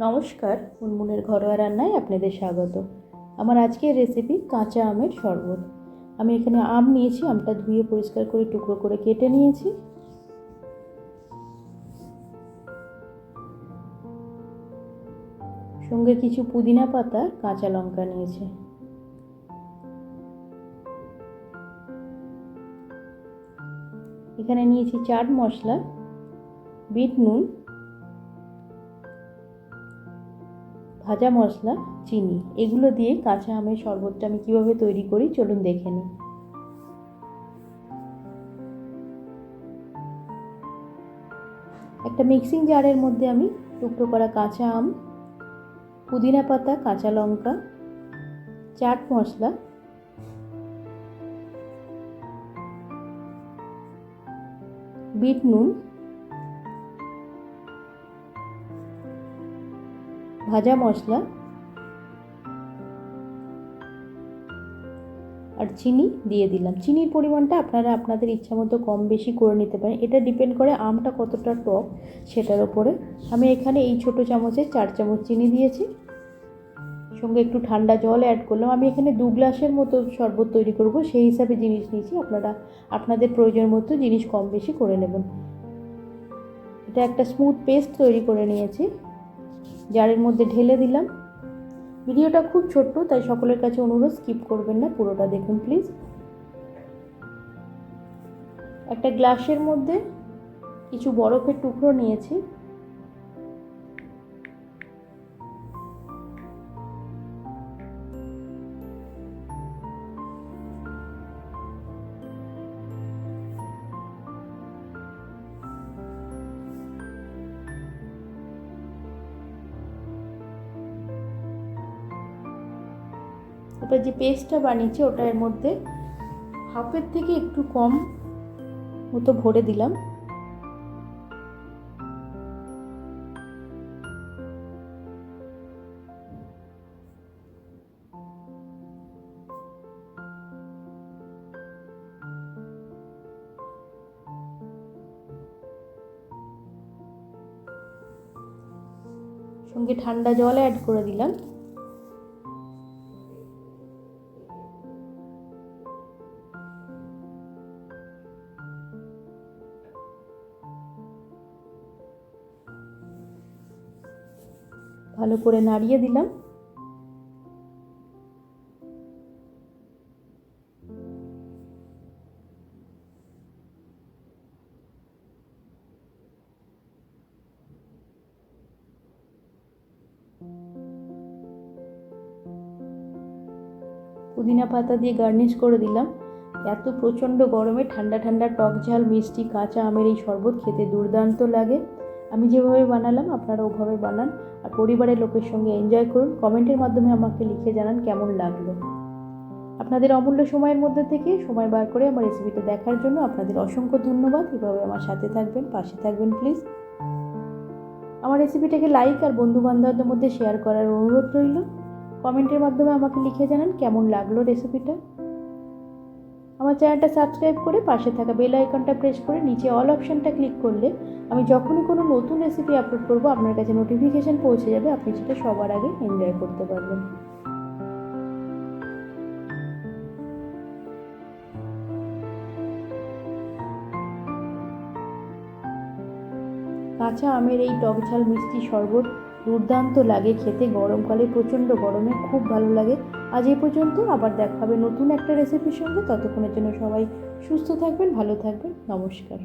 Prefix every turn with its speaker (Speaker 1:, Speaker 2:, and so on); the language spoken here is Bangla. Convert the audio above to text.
Speaker 1: নমস্কার মুনমুনের ঘরোয়া রান্নায় আপনাদের স্বাগত। আমার আজকের রেসিপি কাঁচা আমের শরবত। আমি এখানে আম নিয়েছি, আমটা ধুয়ে পরিষ্কার করে টুকরো করে কেটে নিয়েছি। সঙ্গে কিছু পুদিনা পাতা, কাঁচা লঙ্কা নিয়েছি। এখানে নিয়েছি চাট মশলা, বিট নুন ভাজা মশলা, চিনি, এগুলো দিয়ে কাঁচা আমের শরবতটা আমি কীভাবে তৈরি করি চলুন দেখে নিই। একটা মিক্সিং জারের মধ্যে আমি টুকরো করা কাঁচা আম, পুদিনা পাতা, কাঁচা লঙ্কা, চাট মশলা, বিট নুন ভাজা মশলা আর চিনি দিয়ে দিলাম। চিনির পরিমাণটা আপনারা আপনাদের ইচ্ছা মতো কম বেশি করে নিতে পারেন। এটা ডিপেন্ড করে আমটা কতটা টক সেটার ওপরে আমি এখানে এই ছোট চামচে চার চামচ চিনি দিয়েছি। সঙ্গে একটু ঠান্ডা জল অ্যাড করলাম। আমি এখানে দু গ্লাসের মতো শরবত তৈরি করব। সেই হিসাবে জিনিস নিয়েছি। আপনারা, আপনাদের প্রয়োজন মতো জিনিস কম বেশি করে নেবেন। এটা একটা স্মুথ পেস্ট তৈরি করে নিয়েছি। জারের মধ্যে ঢেলে দিলাম। ভিডিওটা খুব ছোট্ট, তাই সকলের কাছে অনুরোধ স্কিপ করবেন না, পুরোটা দেখুন প্লিজ একটা গ্লাসের মধ্যে কিছু বরফের টুকরো নিয়েছি। এবার যে পেস্টটা বানিয়েছি ওটা এর মধ্যে হাফের থেকে একটু কম মতো ভরে দিলাম। সঙ্গে ঠান্ডা জল অ্যাড করে দিলাম। ভালো করে নাড়িয়ে দিলাম। পুদিনা পাতা দিয়ে গার্নিশ করে দিলাম। এত প্রচণ্ড গরমে ঠান্ডা ঠান্ডা টক ঝাল, মিষ্টি, কাঁচা আমের এই শরবত খেতে দুর্দান্ত লাগে। আমি যেভাবে বানালাম আপনারা ওভাবে বানান। আর পরিবারের লোকের সঙ্গে এনজয় করুন। কমেন্টের মাধ্যমে আমাকে লিখে জানান কেমন লাগল। আপনাদের অমূল্য সময়ের মধ্যে থেকে সময় বার করে আমার রেসিপিটা দেখার জন্য আপনাদের অসংখ্য ধন্যবাদ। এভাবে আমার সাথে থাকবেন, পাশে থাকবেন প্লিজ আমার রেসিপিটাকে লাইক আর বন্ধু বান্ধবদের মধ্যে শেয়ার করার অনুরোধ রইল। কমেন্টের মাধ্যমে আমাকে লিখে জানান কেমন লাগল রেসিপিটা আমার চ্যানেলটা সাবস্ক্রাইব করে পাশে থাকা বেল আইকনটা প্রেস করে নিচে অল অপশানটা ক্লিক করলে আমি যখনই কোনো নতুন রেসিপি আপলোড করব, আপনার কাছে নোটিফিকেশান পৌঁছে যাবে, আপনি সেটা সবার আগে এনজয় করতে পারবেন। কাঁচা আমের এই টক ঝাল মিষ্টি শরবত দুর্দান্ত লাগে খেতে গরমকালে প্রচণ্ড গরমে খুব ভালো লাগে। আজ এই পর্যন্ত, আবার দেখা হবে নতুন একটা রেসিপির সঙ্গে। ততক্ষণের জন্য সবাই সুস্থ থাকবেন, ভালো থাকবেন। নমস্কার।